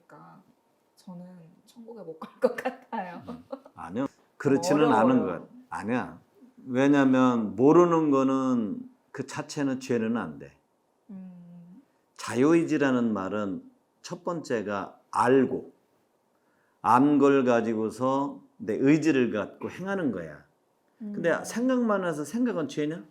보니까 저는 천국에 못 갈 것 같아요. 아니요. 그렇지는 어려워요. 않은 것. 아니야. 왜냐하면 모르는 거는 그 자체는 죄는 안 돼. 음, 자유의지라는 말은 첫 번째가 알고 안 걸 가지고서 내 의지를 갖고 행하는 거야. 근데 음. 생각만 해서 생각은 죄냐?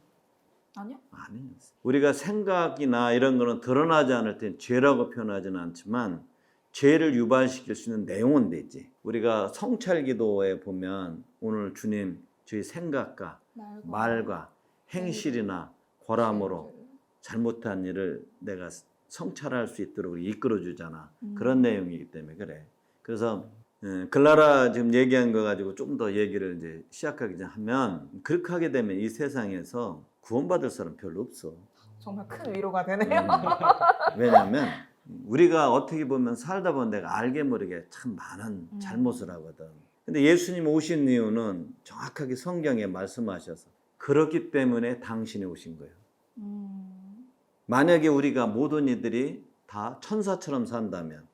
아니요. 아니요. 우리가 생각이나 이런 거는 드러나지 않을 땐 죄라고 표현하지는 않지만 죄를 유발시킬 수 있는 내용은 되지. 우리가 성찰기도에 보면 오늘 주님 저희 생각과 말과, 말과 행실이나 고람으로 잘못한 일을 내가 성찰할 수 있도록 이끌어 주잖아. 음. 그런 내용이기 때문에 그래. 그래서 예, 글라라 지금 얘기한 거 가지고 좀더 얘기를 이제 시작하기 전 하면 그렇게 하게 되면 이 세상에서 구원받을 사람 별로 없어. 정말 큰 위로가 되네요. 음. 왜냐하면 우리가 어떻게 보면 살다 보면 내가 알게 모르게 참 많은 음. 잘못을 하거든. 근데 예수님 오신 이유는 정확하게 성경에 말씀하셔서 그렇기 때문에 당신이 오신 거예요. 음, 만약에 우리가 모든 이들이 다 천사처럼 산다면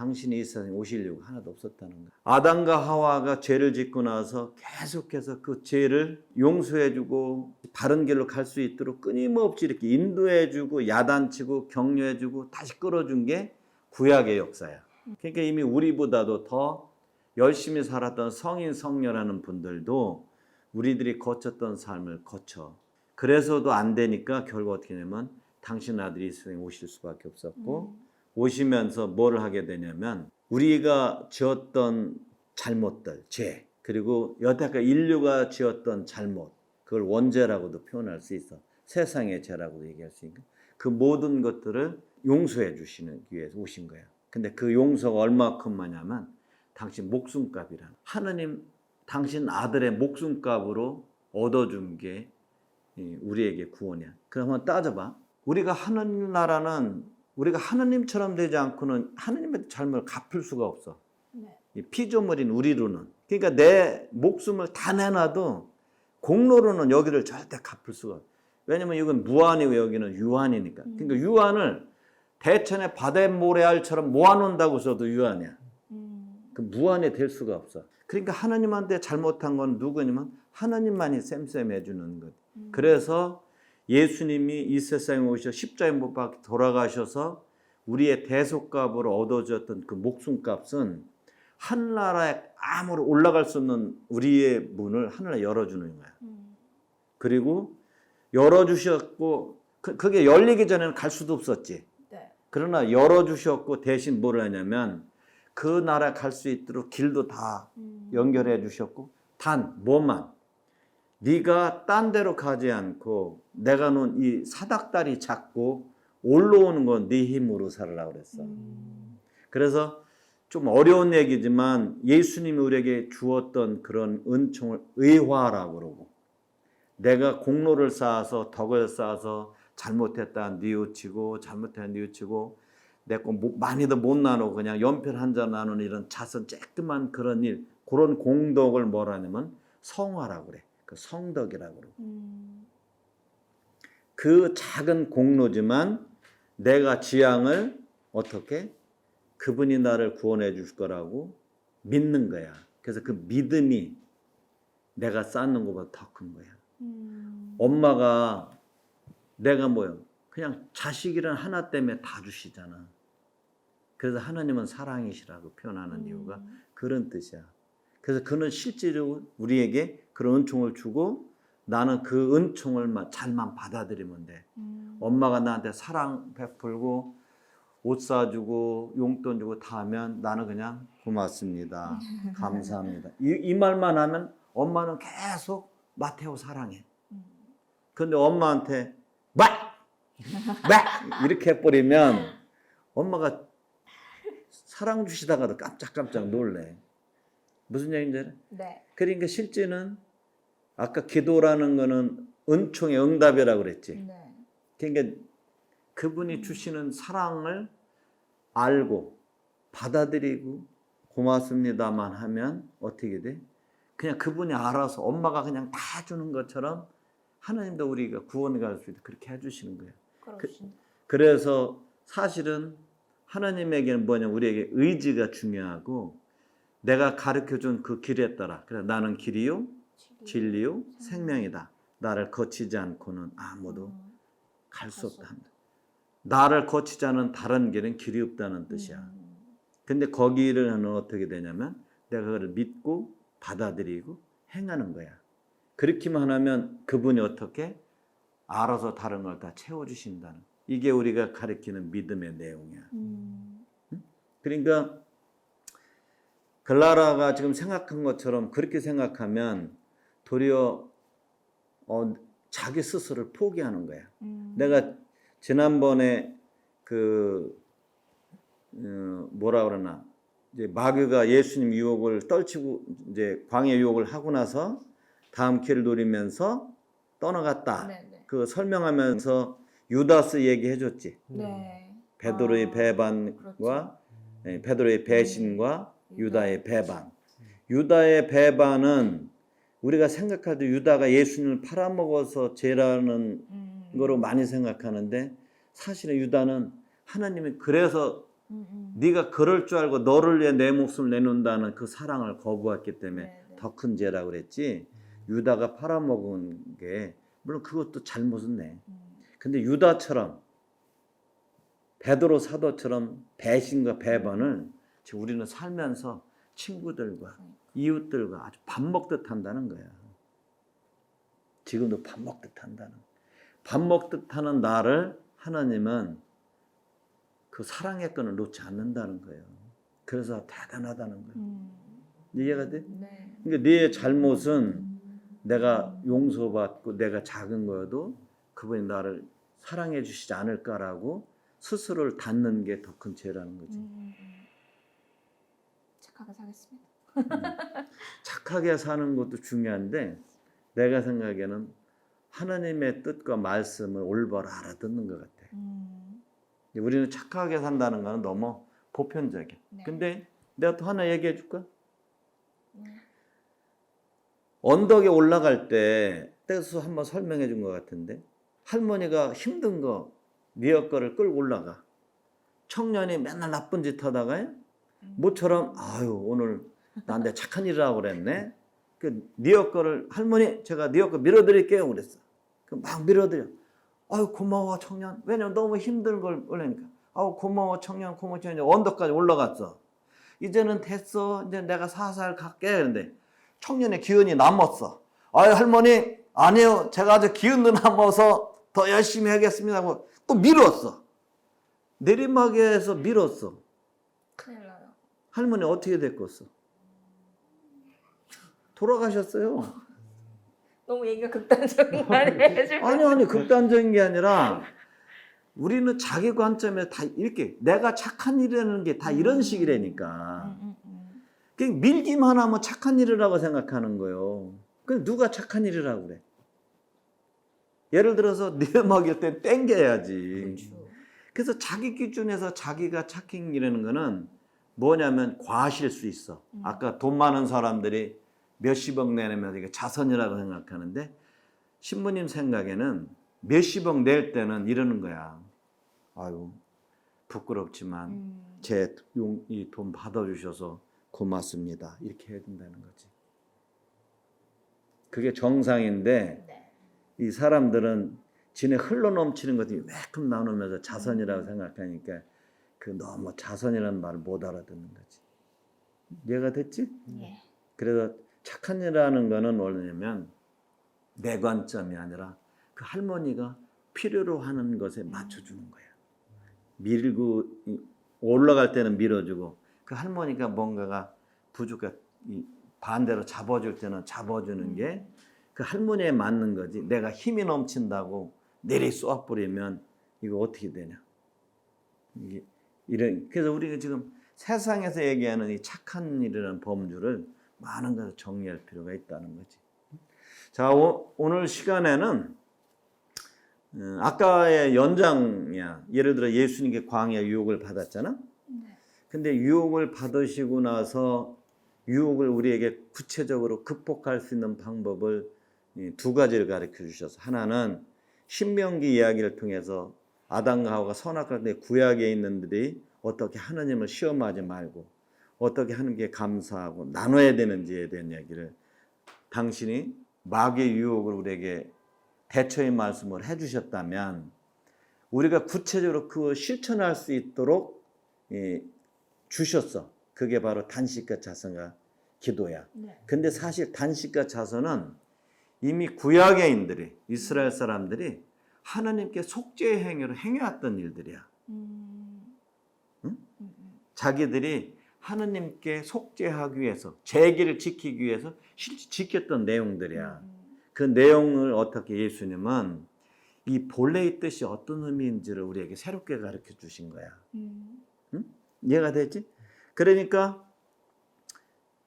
당신이 이 세상에 오시려고 하나도 없었다는 거예요. 아담과 하와가 죄를 짓고 나서 계속해서 그 죄를 용서해주고 바른 길로 갈 수 있도록 끊임없이 이렇게 인도해주고 야단치고 격려해주고 다시 끌어준 게 구약의 역사야. 그러니까 이미 우리보다도 더 열심히 살았던 성인 성녀라는 분들도 우리들이 거쳤던 삶을 거쳐. 그래서도 안 되니까 결국 어떻게 되냐면 당신 아들이 이 세상에 오실 수밖에 없었고 음, 오시면서 뭘 하게 되냐면 우리가 지었던 잘못들, 죄, 그리고 여태까지 인류가 지었던 잘못, 그걸 원죄라고도 표현할 수 있어. 세상의 죄라고도 얘기할 수 있고 그 모든 것들을 용서해 주시는 위해서 오신 거야. 근데 그 용서가 얼마큼 많냐면 당신 목숨값이란 하느님 당신 아들의 목숨값으로 얻어준 게 이, 우리에게 구원이야. 한번 따져봐. 우리가 하나님 나라는 우리가 하나님처럼 되지 않고는 하나님의 잘못을 갚을 수가 없어. 네. 이 피조물인 우리로는. 그러니까 내 목숨을 다 내놔도 공로로는 여기를 절대 갚을 수가 없어. 왜냐면 이건 무한이고 여기는 유한이니까. 그러니까 유한을 대천의 바다 모래알처럼 모아놓는다고 해서도 유한이야. 음, 그 무한이 될 수가 없어. 그러니까 하나님한테 잘못한 건 누구냐면 하나님만이 쌤쌤해 주는 것. 음. 그래서 예수님이 이 세상에 오셔 십자가에 못 박혀 돌아가셔서 우리의 대속값으로 얻어졌던 그 목숨값은 하늘나라에 아무리 올라갈 수 없는 우리의 문을 하늘에 열어주는 거야. 음, 그리고 열어주셨고 그, 그게 열리기 전에는 갈 수도 없었지. 네. 그러나 열어주셨고 대신 뭘 하냐면 그 나라 갈 수 있도록 길도 다 음, 연결해 주셨고 단 뭐만 네가 딴 데로 가지 않고 내가 놓은 이 사닥다리 잡고 올라오는 건 네 힘으로 살아라 그랬어. 음, 그래서 좀 어려운 얘기지만 예수님이 우리에게 주었던 그런 은총을 의화라고 그러고 내가 공로를 쌓아서 덕을 쌓아서 잘못했다 뉘우치고 잘못했다 뉘우치고 내거 많이도 못 나누고 그냥 연필 한장 나누는 이런 자선 쬐끄만 그런 일 그런 공덕을 뭐라냐면 성화라고 그래 그 성덕이라고 그러고 음, 그 작은 공로지만 내가 지향을 어떻게 그분이 나를 구원해 줄 거라고 믿는 거야. 그래서 그 믿음이 내가 쌓는 것보다 더 큰 거야. 음, 엄마가 내가 뭐요? 그냥 자식이란 하나 때문에 다 주시잖아. 그래서 하나님은 사랑이시라고 표현하는 이유가 음, 그런 뜻이야. 그래서 그는 실제로 우리에게 그런 은총을 주고 나는 그 은총을 마- 잘만 받아들이면 돼. 음, 엄마가 나한테 사랑 베풀고 옷 사주고 용돈 주고 다 하면 나는 그냥 고맙습니다. 감사합니다. 이, 이 말만 하면 엄마는 계속 마테오 사랑해. 음, 근데 엄마한테 막! 막! 이렇게 해버리면 엄마가 사랑 주시다가도 깜짝깜짝 놀래. 무슨 얘기인지 알아? 네. 그러니까 실제는 아까 기도라는 거는 은총의 응답이라고 그랬지. 네. 그러니까 그분이 주시는 사랑을 알고 받아들이고 고맙습니다만 하면 어떻게 돼? 그냥 그분이 알아서 엄마가 그냥 다 주는 것처럼 하나님도 우리가 구원에 갈수 있도록 그렇게 해주시는 거예요. 그러신. 그래서 사실은 하나님에게는 뭐냐 우리에게 의지가 중요하고 내가 가르쳐 준 그 길에 따라 그래 나는 길이요 진리요 생명이다. 나를 거치지 않고는 아무도 음. 갈수 갈수 없다. 나를 거치지 않은 다른 길은 길이 없다는 뜻이야. 음. 근데 거기를 어떻게 되냐면 내가 그걸 믿고 받아들이고 행하는 거야. 그렇게만 하면 그분이 어떻게 알아서 다른 걸 다 채워주신다는. 이게 우리가 가리키는 믿음의 내용이야. 음. 그러니까 글라라가 지금 생각한 것처럼 그렇게 생각하면 도리어 어, 자기 스스로를 포기하는 거야. 음. 내가 지난번에 그 어, 뭐라 그러나 이제 마귀가 예수님 유혹을 떨치고 이제 광야 유혹을 하고 나서 다음 길을 노리면서 떠나갔다. 네네. 그 설명하면서 유다스 얘기해 줬지. 네. 베드로의 아, 배반과 그렇죠. 예, 베드로의 배신과 음, 유다의 배반. 유다의 배반은 우리가 생각할 때 유다가 예수님을 팔아먹어서 죄라는 음. 거로 많이 생각하는데 사실은 유다는 하나님이 그래서 음, 음. 네가 그럴 줄 알고 너를 위해 내 목숨을 내놓는다는 그 사랑을 거부했기 때문에 네 네. 더큰 죄라고 그랬지 유다가 팔아먹은 게 물론 그것도 잘못은 내 음. 근데 유다처럼 베드로 사도처럼 배신과 배반을 지금 우리는 살면서 친구들과 그러니까. 이웃들과 아주 밥 먹듯 한다는 거야. 지금도 밥 먹듯 한다는. 밥 먹듯 하는 나를 하나님은 그 사랑의 끈을 놓지 않는다는 거예요. 그래서 대단하다는 거예요. 음. 이해가 돼? 네. 그러니까 네 잘못은 내가 용서받고 내가 작은 거여도 그분이 나를 사랑해 주시지 않을까라고 스스로를 닫는 게 더 큰 죄라는 거지. 음, 음, 음. 착하게 사겠습니다. 착하게 사는 것도 중요한데 내가 생각에는 하나님의 뜻과 말씀을 올바로 알아듣는 것 같아. 음. 우리는 착하게 산다는 거는 너무 보편적이야. 네. 근데 내가 또 하나 얘기해 줄까? 네. 언덕에 올라갈 때 떼수 한번 설명해 준 것 같은데 할머니가 힘든 거 미역거를 끌고 올라가. 청년이 맨날 나쁜 짓 하다가요. 음. 모처럼 아유 오늘 나한테 착한 일을 하고 그랬네. 그 니어 거를 할머니 제가 니어 거 밀어드릴게요 그랬어. 그막 밀어드려. 아유 고마워 청년. 왜냐면 너무 힘든 걸 올리니까. 아유 고마워 청년 고마워 청년 언덕까지 올라갔어. 이제는 됐어. 이제 내가 살살 갈게. 그런데 청년의 기운이 남았어. 아유 할머니 아니요 제가 아주 기운도 남아서 더 열심히 하겠습니다 하고 또 밀었어. 내리막에서 밀었어. 큰일. 할머니 어떻게 됐겠어? 돌아가셨어요. 너무 얘기가 극단적인 말을 해주고. 아니 아니 극단적인 게 아니라 우리는 자기 관점에 다 이렇게 내가 착한 일이라는 게 다 이런 식이라니까. 음, 음, 음. 그냥 밀기만 하면 착한 일이라고 생각하는 거예요. 그 누가 착한 일이라고 그래? 예를 들어서 네 음악일 때 땡겨야지. 그렇죠. 그래서 자기 기준에서 자기가 착한 일이라는 거는 뭐냐면 과실 수 있어. 음. 아까 돈 많은 사람들이 몇십억 내면 이게 자선이라고 생각하는데 신부님 생각에는 몇십억 낼 때는 이러는 거야. 아유 부끄럽지만 음. 제이 돈 받아주셔서 고맙습니다. 이렇게 해야 된다는 거지. 그게 정상인데 네. 이 사람들은 지네 흘러 넘치는 것들이 매큼 나누면서 자선이라고 생각하니까 그 너무 자선이라는 말을 못 알아듣는 거지. 이해가 됐지? 예. 그래서 착한 일하는 거는 뭐냐면 내 관점이 아니라 그 할머니가 필요로 하는 것에 맞춰주는 거야. 밀고 이- 올라갈 때는 밀어주고 그 할머니가 뭔가가 부족해 이 반대로 잡아줄 때는 잡아주는 게 그 할머니에 맞는 거지. 내가 힘이 넘친다고 내리 쏘아버리면 이거 어떻게 되냐? 이게 이런 그래서 우리가 지금 세상에서 얘기하는 이 착한 일이라는 범주를 많은 것을 정리할 필요가 있다는 거지. 자 오, 늘 시간에는 어, 아까의 연장이야. 예를 들어 예수님께 광야 유혹을 받았잖아. 네. 근데 유혹을 받으시고 나서 유혹을 우리에게 구체적으로 극복할 수 있는 방법을 이두 가지를 가르쳐 주셔서 하나는 신명기 이야기를 통해서 아담과 하와가 선악할 때 구약에 있는 들이 어떻게 하느님을 시험하지 말고 어떻게 하는 게 감사하고 나눠야 되는지에 대한 얘기를 당신이 마귀의 유혹을 우리에게 대처의 말씀을 해주셨다면 우리가 구체적으로 그 실천할 수 있도록 예, 주셨어. 그게 바로 단식과 자선과 기도야. 네. 근데 사실 단식과 자선은 이미 구약의 인들이 이스라엘 사람들이 하나님께 속죄의 행위로 행해왔던 일들이야. 음. 응? 음, 음. 자기들이 하나님께 속죄하기 위해서 제기를 지키기 위해서 실제 지켰던 내용들이야. 음. 그 내용을 어떻게 예수님은 이 본래의 뜻이 어떤 의미인지를 우리에게 새롭게 가르쳐 주신 거야. 음. 이해가 되지? 그러니까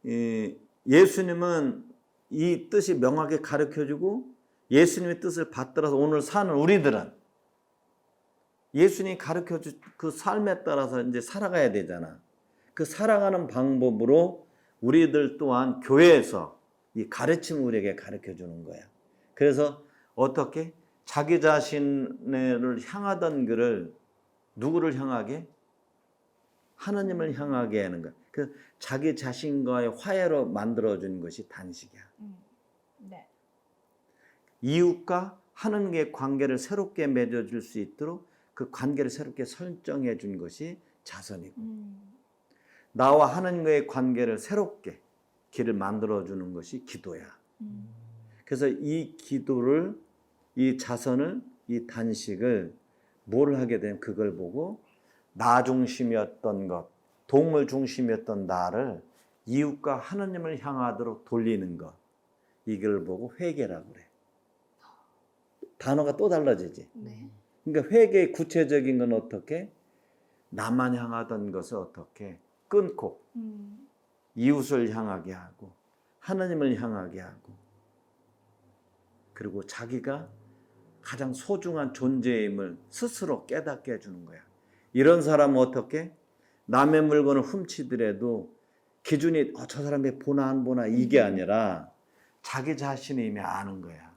이 예수님은 이 뜻이 명확하게 가르쳐 주고 예수님의 뜻을 받들어서 오늘 사는 우리들은 예수님이 가르쳐 준그 삶에 따라서 이제 살아가야 되잖아. 그 살아가는 방법으로 우리들 또한 교회에서 이 가르침을 우리에게 가르쳐 주는 거야. 그래서 어떻게 자기 자신을 향하던 글을 누구를 향하게? 하나님을 향하게 하는 것. 그 자기 자신과의 화해로 만들어 준 것이 단식이야. 음. 네. 이웃과 하나님의 관계를 새롭게 맺어 줄 수 있도록 그 관계를 새롭게 설정해 준 것이 자선이고 음. 나와 하나님과의 관계를 새롭게 길을 만들어 주는 것이 기도야. 음. 그래서 이 기도를 이 자선을 이 단식을 뭘 하게 되면 그걸 보고 나 중심이었던 것, 동물 중심이었던 나를 이웃과 하나님을 향하도록 돌리는 것. 이걸 보고 회개라고 그래. 단어가 또 달라지지. 네. 그러니까 회개의 구체적인 건 어떻게? 나만 향하던 것을 어떻게 끊고 음. 이웃을 향하게 하고 하나님을 향하게 하고 그리고 자기가 가장 소중한 존재임을 스스로 깨닫게 해주는 거야. 이런 사람은 어떻게 남의 물건을 훔치더라도 기준이 어, 저 사람이 보나 안 보나 이게 아니라 자기 자신이 이미 아는 거야.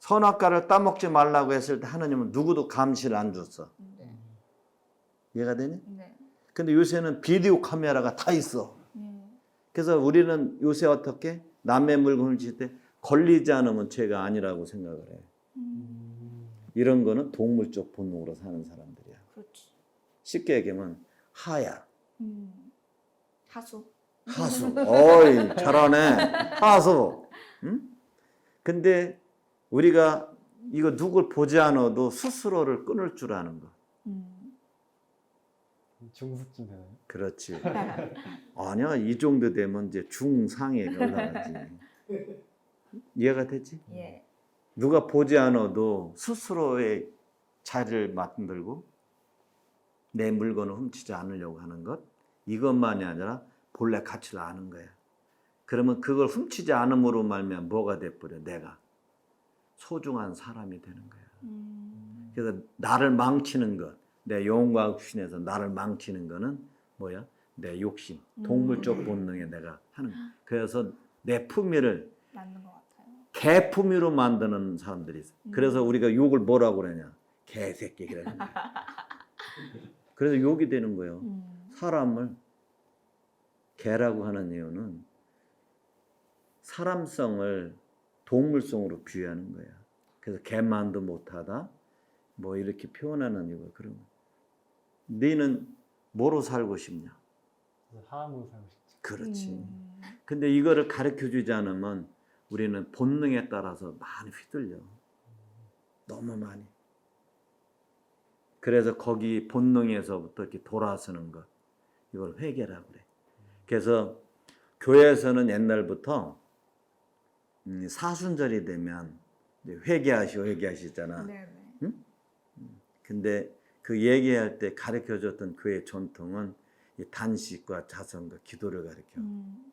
음. 선악과를 따먹지 말라고 했을 때 하나님은 누구도 감시를 안 줬어. 네. 이해가 되니? 네. 근데 요새는 비디오 카메라가 다 있어. 음. 그래서 우리는 요새 어떻게 남의 물건을 칠때 걸리지 않으면 죄가 아니라고 생각을 해. 음. 이런 거는 동물적 본능으로 사는 사람들이야. 그렇지. 쉽게 얘기하면 하야, 음. 하수. 하수. 어이, 잘하네. 하수. 응? 근데 우리가 이거 누굴 보지 않아도 스스로를 끊을 줄 아는 거. 음. 중수쯤 되나요? 그렇지. 아니야, 이 정도 되면 이제 중상에 올라가지. 이해가 되지? 예. 누가 보지 않아도 스스로의 자리를 만들고 내 물건을 훔치지 않으려고 하는 것 이것만이 아니라 본래 가치를 아는 거야. 그러면 그걸 훔치지 않음으로 말면 뭐가 돼버려? 내가 소중한 사람이 되는 거야. 음. 그래서 나를 망치는 것, 내 영과 육신에서 나를 망치는 거는 뭐야? 내 욕심, 동물적 음. 본능에 내가 하는. 거야. 그래서 내 품위를. 개품위로 만드는 사람들이 있어. 음. 그래서 우리가 욕을 뭐라고 그러냐? 개새끼 그러는 거야. 그래서 욕이 되는 거예요. 음. 사람을 개라고 하는 이유는 사람성을 동물성으로 비유하는 거야. 그래서 개만도 못하다 뭐 이렇게 표현하는 이유가 그런 거야. 너는 뭐로 살고 싶냐? 사람으로 살고 싶죠. 그렇지. 음. 근데 이거를 가르쳐 주지 않으면 우리는 본능에 따라서 많이 휘둘려. 너무 많이. 그래서 거기 본능에서부터 이렇게 돌아서는 것. 이걸 회개라고 그래. 그래서 교회에서는 옛날부터 음, 사순절이 되면 회개하시오 회개하시잖아. 네네. 근데 그 얘기할 때 가르쳐 줬던 교회 전통은 이 단식과 자선과 기도를 가르쳐. 음.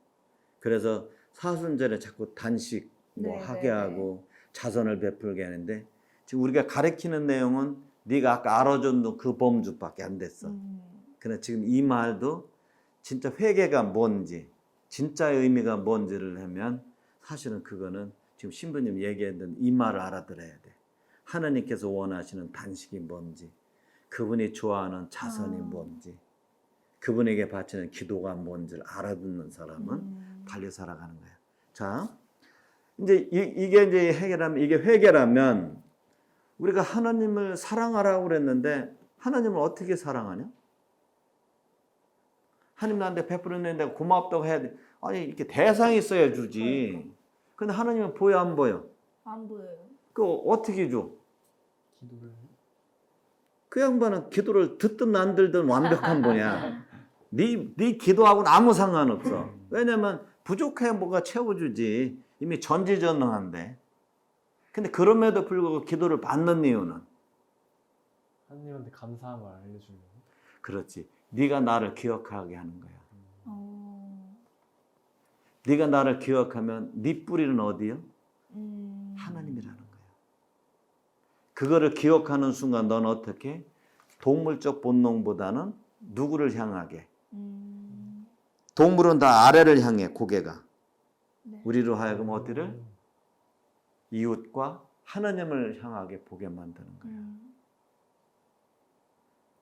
그래서 사순절에 자꾸 단식 뭐 네, 하게 네, 하고 자선을 베풀게 하는데 지금 우리가 가르치는 내용은 네가 아까 알아줬던 그 범주밖에 안 됐어. 음. 그러나 지금 이 말도 진짜 회개가 뭔지 진짜의 의미가 뭔지를 하면 사실은 그거는 지금 신부님 얘기했던 이 말을 알아들어야 돼. 하나님께서 원하시는 단식이 뭔지 그분이 좋아하는 자선이 아. 뭔지, 그분에게 바치는 기도가 뭔지를 알아듣는 사람은 음. 달리 살아가는 거야. 자, 이제 이, 이게 이제 해결하면 이게 회개라면 우리가 하나님을 사랑하라고 그랬는데 하나님을 어떻게 사랑하냐? 하나님 나한테 베풀었는데 내가 고맙다고 해야 돼. 아니 이렇게 대상이 있어야 주지. 근데 하나님은 보여 안 보여? 안 보여요. 그 어떻게 줘? 기도를 그 양반은 기도를 듣든 안 들든 완벽한 분이야. 네, 네 기도하고는 아무 상관없어. 왜냐면 부족해 뭐가 채워주지. 이미 전지전능한데. 근데 그럼에도 불구하고 기도를 받는 이유는 하나님한테 감사함을 알려주는 그렇지. 네가 나를 기억하게 하는 거야. 어. 네가 나를 기억하면 네 뿌리는 어디요? 음. 하나님이라는 거야. 그거를 기억하는 순간 넌 어떻게 동물적 본능보다는 누구를 향하게? 음. 동물은 다 아래를 향해 고개가. 네. 우리로 하여금 어디를 이웃과 하나님을 향하게 보게 만드는 거야. 음.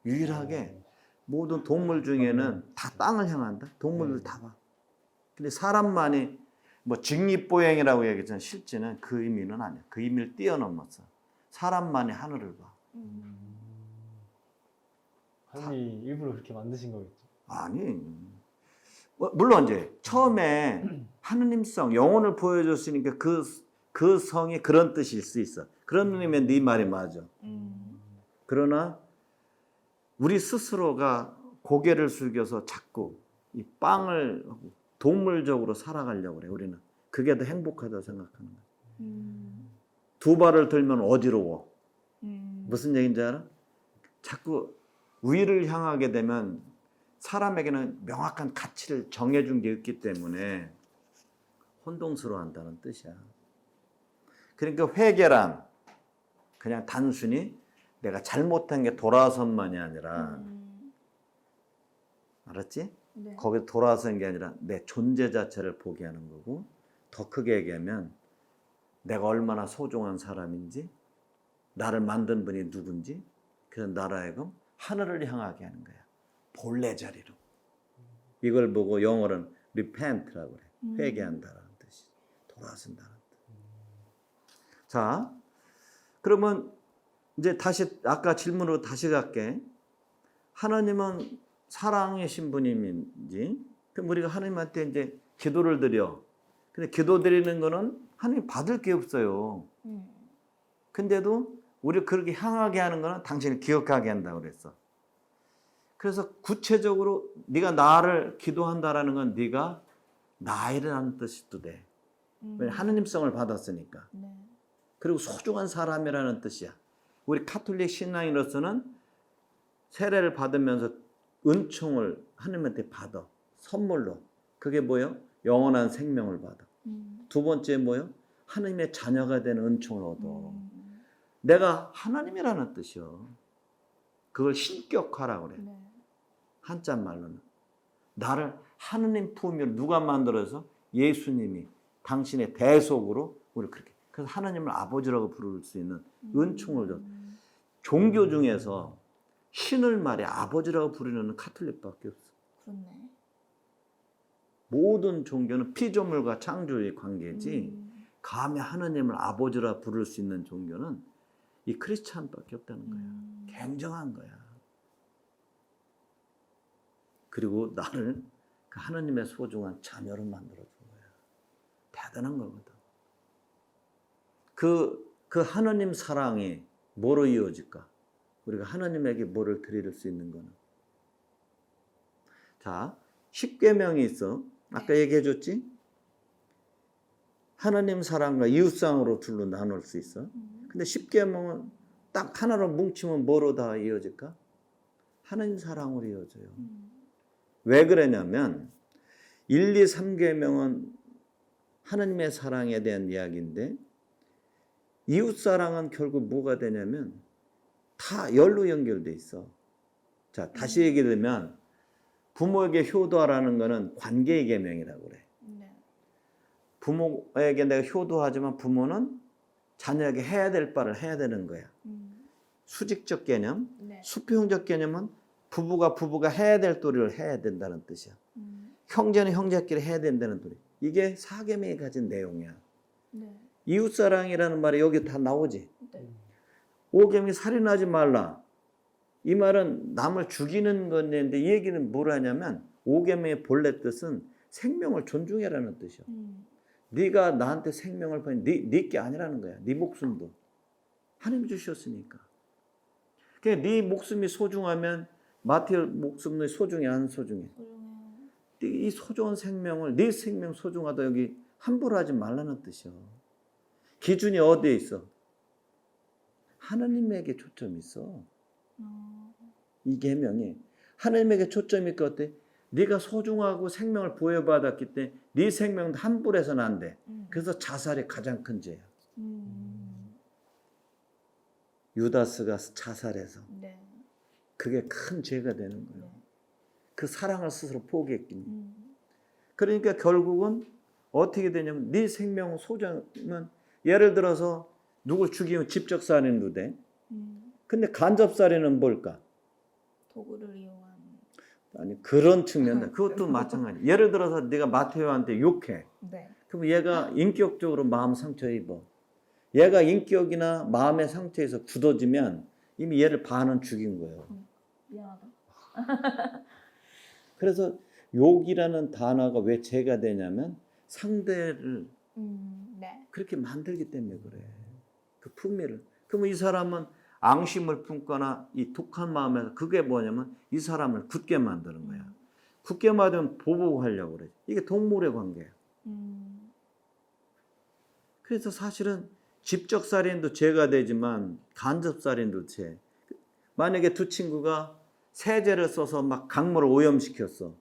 유일하게 모든 동물 중에는 다 땅을 향한다. 동물들 네. 다 봐. 근데 사람만이 뭐 직립보행이라고 얘기했잖아. 실제는 그 의미는 아니야. 그 의미를 뛰어넘었어. 사람만이 하늘을 봐. 음. 하나님이 일부러 그렇게 만드신 거겠죠. 아니. 뭐, 물론 이제 처음에 하느님성, 영혼을 보여줬으니까 그, 그 성이 그런 뜻일 수 있어. 그런 의미면 네 말이 맞아. 음. 그러나 우리 스스로가 고개를 숙여서 자꾸 이 빵을 동물적으로 살아가려고 그래 우리는 그게 더 행복하다고 생각하는 거야. 음. 두 발을 들면 어지러워. 음. 무슨 얘기인지 알아? 자꾸 위를 향하게 되면 사람에게는 명확한 가치를 정해준 게 있기 때문에 혼동스러워한다는 뜻이야. 그러니까 회개란 그냥 단순히 내가 잘못한 게 돌아선만이 아니라 음. 알았지? 네. 거기 돌아선 게 아니라 내 존재 자체를 보게 하는 거고 더 크게 얘기하면 내가 얼마나 소중한 사람인지 나를 만든 분이 누군지 그래서 나라 하여금 하늘을 향하게 하는 거야 본래 자리로 이걸 보고 영어로는 repent라고 그래 음. 회개한다라는 뜻이 돌아선다는 뜻. 자 그러면 이제 다시 아까 질문으로 다시 갈게 하나님은 사랑이신 분인지 그럼 우리가 하나님한테 이제 기도를 드려 근데 기도 드리는 거는 하나님 받을 게 없어요 음. 근데도 우리 그렇게 향하게 하는 거는 당신을 기억하게 한다고 그랬어. 그래서 구체적으로 네가 나를 기도한다라는 건 네가 나이라는 뜻이도 돼. 음. 왜 하느님성을 받았으니까. 네. 그리고 소중한 사람이라는 뜻이야. 우리 카톨릭 신앙인으로서는 세례를 받으면서 은총을 하나님한테 받아. 선물로. 그게 뭐요? 영원한 생명을 받아. 음. 두 번째 뭐요? 하나님의 자녀가 되는 은총을 얻어. 음. 내가 하나님이라는 뜻이요. 그걸 신격화라고 그래. 네. 한자 말로는. 나를 하느님 품위로 누가 만들어서 예수님이 당신의 대속으로 우리 그렇게. 그래서 하나님을 아버지라고 부를 수 있는 은총을 줘. 음. 종교 중에서 신을 말해 아버지라고 부르는 카톨릭밖에 없어. 그렇네. 모든 종교는 피조물과 창조의 관계지. 음. 감히 하나님을 아버지라 부를 수 있는 종교는 이 크리스찬밖에 없다는 거야. 음. 굉장한 거야. 그리고 나를 그 하나님의 소중한 자녀로 만들어 준 거야. 대단한 거거든. 그, 그 하나님 사랑이 뭐로 이어질까? 우리가 하나님에게 뭐를 드릴 수 있는 거는. 자, 10계명이 있어. 아까 얘기해 줬지? 하나님 사랑과 이웃 사랑으로 둘로 나눌 수 있어. 음. 근데 10계명은 딱 하나로 뭉치면 뭐로 다 이어질까? 하나님 사랑으로 이어져요. 음. 왜 그러냐면 1, 2, 3계명은 하나님의 사랑에 대한 이야기인데 이웃 사랑은 결국 뭐가 되냐면 다 열로 연결돼 있어. 자, 다시 얘기하면 부모에게 효도하라는 거는 관계의 계명이라고 그래. 네. 부모에게 내가 효도하지만 부모는 자녀에게 해야 될 바를 해야 되는 거야. 음. 수직적 개념, 네. 수평적 개념은 부부가 부부가 해야 될 도리를 해야 된다는 뜻이야. 음. 형제는 형제끼리 해야 된다는 도리. 이게 사계명이 가진 내용이야. 네. 이웃사랑이라는 말이 여기 다 나오지. 네. 오경이 살인하지 말라. 이 말은 남을 죽이는 건데 이 얘기는 뭘 하냐면 오계명의 본래 뜻은 생명을 존중해라는 뜻이야. 음. 네가 나한테 생명을 보내 네게 아니라는 거야. 네 목숨도 하나님 주셨으니까. 그러니까 네 목숨이 소중하면 마티의 목숨이 소중해 안 소중해? 소중해요. 이 소중한 생명을 네 생명 소중하다 여기 함부로 하지 말라는 뜻이야. 기준이 어디에 있어? 하나님에게 초점이 있어. 어. 이 계명이 하나님에게 초점이 있고 어때? 네가 소중하고 생명을 부여받았기 때문에 네 생명도 함부로 해서는 안 돼. 음. 그래서 자살이 가장 큰 죄야. 음. 유다스가 자살해서 네. 그게 큰 죄가 되는 거예요. 네. 그 사랑을 스스로 포기했기. 음. 그러니까 결국은 어떻게 되냐면 네 생명 소중은 예를 들어서 누굴 죽이면 직접 살인도 돼. 음. 근데 간접 살인은 뭘까? 도구를 이용한. 아니 그런 측면다. 그것도 마찬가지. 예를 들어서 네가 마테오한테 욕해. 네. 그럼 얘가 인격적으로 마음 상처 입어. 얘가 인격이나 마음의 상처에서 굳어지면 이미 얘를 반은 죽인 거예요. 미안하다. 그래서 욕이라는 단어가 왜 죄가 되냐면 상대를 음. 네. 그렇게 만들기 때문에 그래. 그 품위를. 그러면 이 사람은 앙심을 품거나 이 독한 마음에서 그게 뭐냐면 이 사람을 굳게 만드는 거야. 굳게 만들면 보복하려고 그래. 이게 동물의 관계야. 음. 그래서 사실은 직접 살인도 죄가 되지만 간접 살인도 죄. 만약에 두 친구가 세제를 써서 막 강물을 오염시켰어.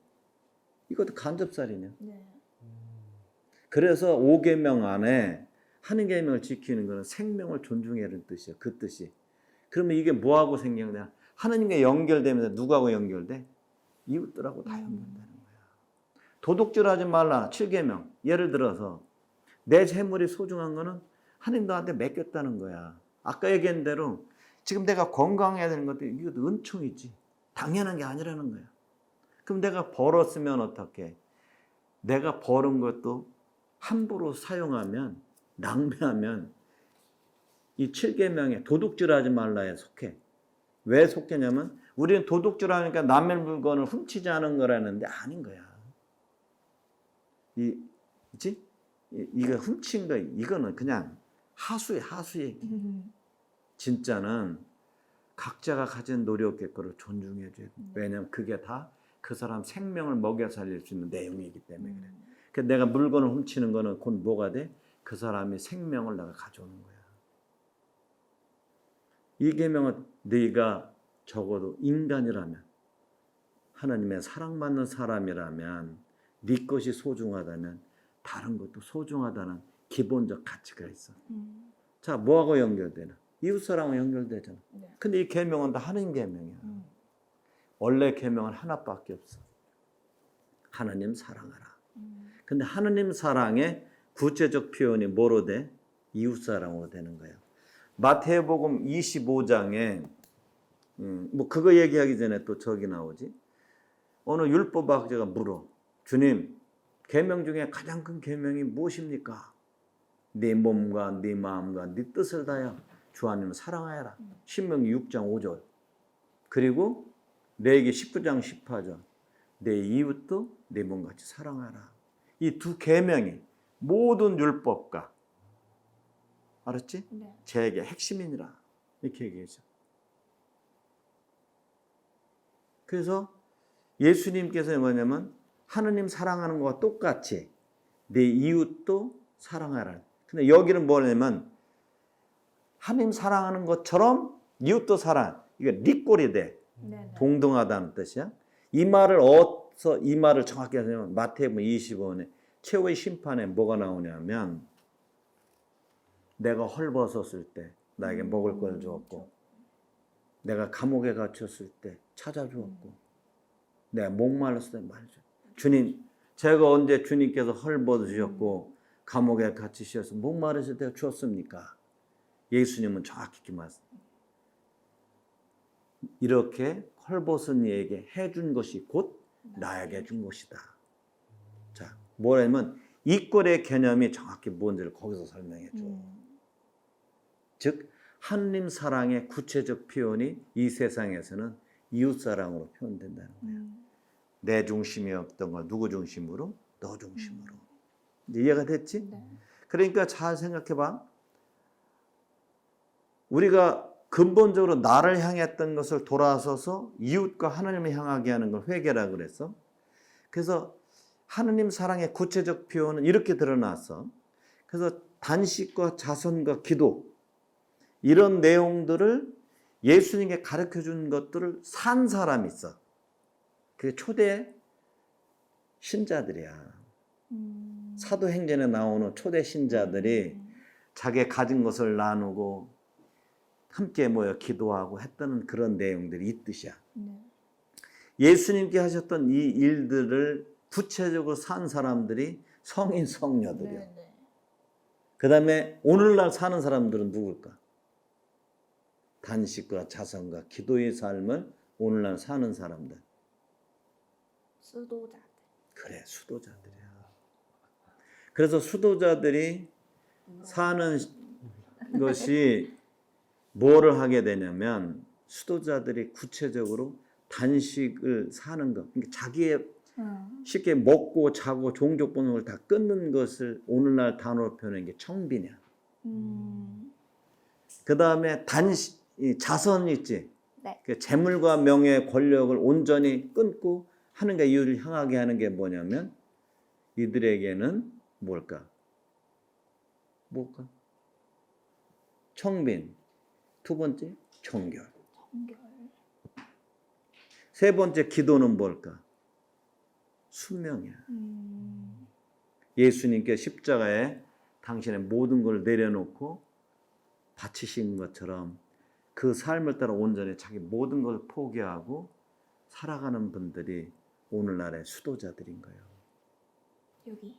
이것도 간접 살인이야. 네. 음. 그래서 5계명 안에 하는 계명을 지키는 것은 생명을 존중해라는 뜻이야. 그 뜻이. 그러면 이게 뭐하고 생겨냐? 하나님과 연결되면서 누구하고 연결돼? 이웃들하고 다 음. 연결되는 거야. 도둑질하지 말라. 7계명. 예를 들어서 내 재물이 소중한 거는 하나님 너한테 맡겼다는 거야. 아까 얘기한 대로 지금 내가 건강해야 되는 것도 이것도 은총이지. 당연한 게 아니라는 거야. 그럼 내가 벌었으면 어떻게? 내가 버는 것도 함부로 사용하면 낭비하면 이 7계명에 도둑질하지 말라에 속해. 왜 속해냐면 우리는 도둑질하니까 남의 물건을 훔치지 않은 거라는데 아닌 거야. 이 있지? 이- 이거 훔친 거 이거는 그냥 하수의 하수 얘기. 음. 진짜는 각자가 가진 노력의 거를 존중해 줘야 돼. 음. 왜냐면 그게 다 그 사람 생명을 먹여 살릴 수 있는 내용이기 때문에 그래. 음. 그 내가 물건을 훔치는 거는 곧 뭐가 돼? 그 사람의 생명을 내가 가져오는 거야. 이 계명은 네가 적어도 인간이라면 하나님의 사랑받는 사람이라면 네 것이 소중하다면 다른 것도 소중하다는 기본적 가치가 있어. 음. 자, 뭐하고 연결되나? 이웃 사랑하고 연결되잖아. 네. 근데 이 계명은 다 하나님 계명이야. 음. 원래 계명은 하나밖에 없어. 하나님 사랑하라. 음. 근데 하나님 사랑의 구체적 표현이 뭐로 돼? 이웃 사랑으로 되는 거예요. 마태복음 25장에 음, 뭐 그거 얘기하기 전에 또 저기 나오지. 어느 율법학자가 물어. 주님, 계명 중에 가장 큰 계명이 무엇입니까? 네 몸과 네 마음과 네 뜻을 다하여 주 하나님을 사랑하여라. 신명기 6장 5절. 그리고 내게 19장 18절. 내 이웃도 내 몸같이 사랑하라. 이 두 계명이 모든 율법과 알았지? 네. 제게 핵심이니라 이렇게 얘기했죠. 그래서 예수님께서 뭐냐면 하느님 사랑하는 것과 똑같이 내 이웃도 사랑하라. 근데 여기는 뭐냐면 하나님 사랑하는 것처럼 이웃도 사랑. 이게 리꼴이 돼. 네. 네. 동등하다는 뜻이야. 이 말을 어디서 이 말을 정확히 하냐면 마태복음 25년에 최후의 심판에 뭐가 나오냐면 내가 헐벗었을 때 나에게 먹을 걸 음, 주었고 내가 감옥에 갇혔을 때 찾아주었고 내가 목말랐을 때 말해줘. 주님, 제가 언제 주님께서 헐벗으셨고 감옥에 갇히셔서 목마르실 때 주었습니까? 예수님은 정확히 이렇게 말씀. 이렇게 헐벗은 이에게 해준 것이 곧 나에게 준 것이다. 자, 뭐냐면 이 꼴의 개념이 정확히 뭔지를 거기서 설명해 줘. 음. 즉 하느님 사랑의 구체적 표현이 이 세상에서는 이웃 사랑으로 표현된다는 거예요. 음. 내 중심이었던 걸 누구 중심으로? 너 중심으로. 이제 이해가 됐지? 네. 그러니까 잘 생각해 봐. 우리가 근본적으로 나를 향했던 것을 돌아서서 이웃과 하나님을 향하게 하는 걸 회개라 그랬어. 그래서 하느님 사랑의 구체적 표현은 이렇게 드러났어. 그래서 단식과 자선과 기도 이런 내용들을 예수님께 가르쳐 준 것들을 산 사람이 있어. 그게 초대 신자들이야. 음. 사도행전에 나오는 초대 신자들이 음. 자기 가진 것을 나누고 함께 모여 기도하고 했던 그런 내용들이 이 뜻이야. 네. 예수님께 하셨던 이 일들을 구체적으로 산 사람들이 성인 성녀들이요. 네, 네. 그 다음에 오늘날 사는 사람들은 누굴까? 단식과 자선과 기도의 삶을 오늘날 사는 사람들. 수도자들. 그래, 수도자들이야. 그래서 수도자들이 사는 것이 뭐를 하게 되냐면 수도자들이 구체적으로 단식을 사는 것, 그러니까 자기의 음. 쉽게 먹고 자고 종족 본능을 다 끊는 것을 오늘날 단어로 표현한 게 청빈이야. 음. 그 다음에 이 자선 있지. 네. 그 재물과 명예, 권력을 온전히 끊고 하는 게 이유를 향하게 하는 게 뭐냐면 이들에게는 뭘까? 뭘까? 청빈. 두 번째, 청결. 청결. 세 번째, 기도는 뭘까? 순명이야. 음. 예수님께 십자가에 당신의 모든 걸 내려놓고 바치신 것처럼 그 삶을 따라 온전히 자기 모든 걸 포기하고 살아가는 분들이 오늘날의 수도자들인 거예요. 여기.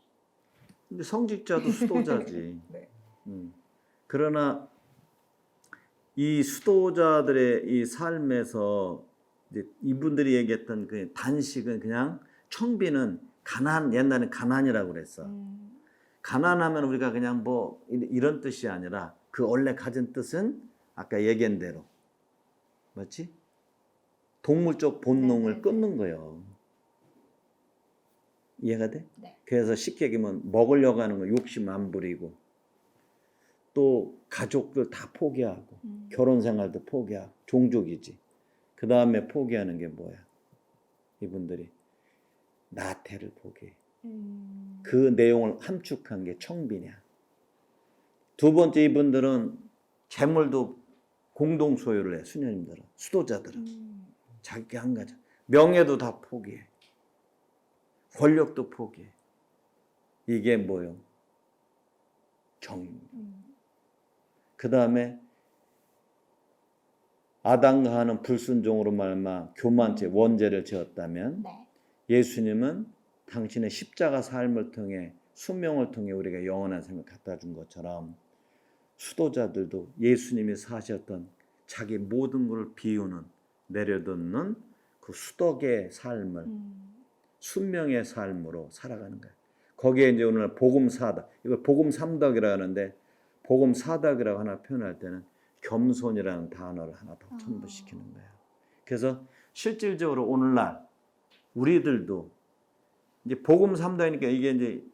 근데 성직자도 수도자지. 네. 음. 그러나 이 수도자들의 이 삶에서 이분들이 얘기했던 그 단식은 그냥 청비는 가난 옛날엔 가난이라고 그랬어. 음. 가난하면 우리가 그냥 뭐 이- 이런 뜻이 아니라 그 원래 가진 뜻은 아까 얘기한 대로 맞지? 동물적 본능을 네네네. 끊는 거예요. 이해가 돼? 네. 그래서 쉽게 얘기하면 먹으려고 하는 거 욕심 안 부리고 또 가족들 다 포기하고 음. 결혼 생활도 포기하고 종족이지. 그 다음에 포기하는 게 뭐야? 이분들이 나태를 포기해. 음. 그 내용을 함축한 게 청빈이야. 두 번째 이분들은 재물도 공동 소유를 해. 수녀님들은 수도자들은 음. 자기 한 가지 명예도 다 포기해. 권력도 포기해. 이게 뭐요? 정. 음. 그 다음에 아담과 하는 불순종으로 말마 교만죄 원죄를 지었다면 네. 예수님은 당신의 십자가 삶을 통해 수명을 통해 우리가 영원한 생을 갖다 준 것처럼 수도자들도 예수님이 사셨던 자기 모든 것을 비우는 내려놓는 그 수덕의 삶을 음. 순명의 삶으로 살아가는 거예요. 거기에 이제 오늘 복음 사덕 이걸 복음 삼덕이라 하는데 복음 사덕이라고 하나 표현할 때는 겸손이라는 단어를 하나 더 아. 첨부시키는 거예요. 그래서 실질적으로 오늘날 우리들도 이제 복음 삼덕이니까 이게 이제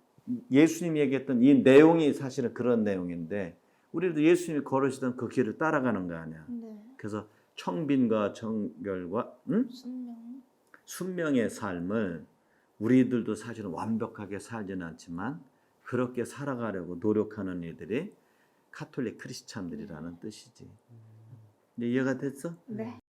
예수님이 얘기했던 이 내용이 사실은 그런 내용인데 우리도 예수님이 걸으시던 그 길을 따라가는 거 아니야. 네. 그래서 청빈과 정결과 음? 순명. 순명의 삶을 우리들도 사실은 완벽하게 살지는 않지만 그렇게 살아가려고 노력하는 이들이 카톨릭 크리스찬들이라는 뜻이지. 이제 이해가 됐어? 네.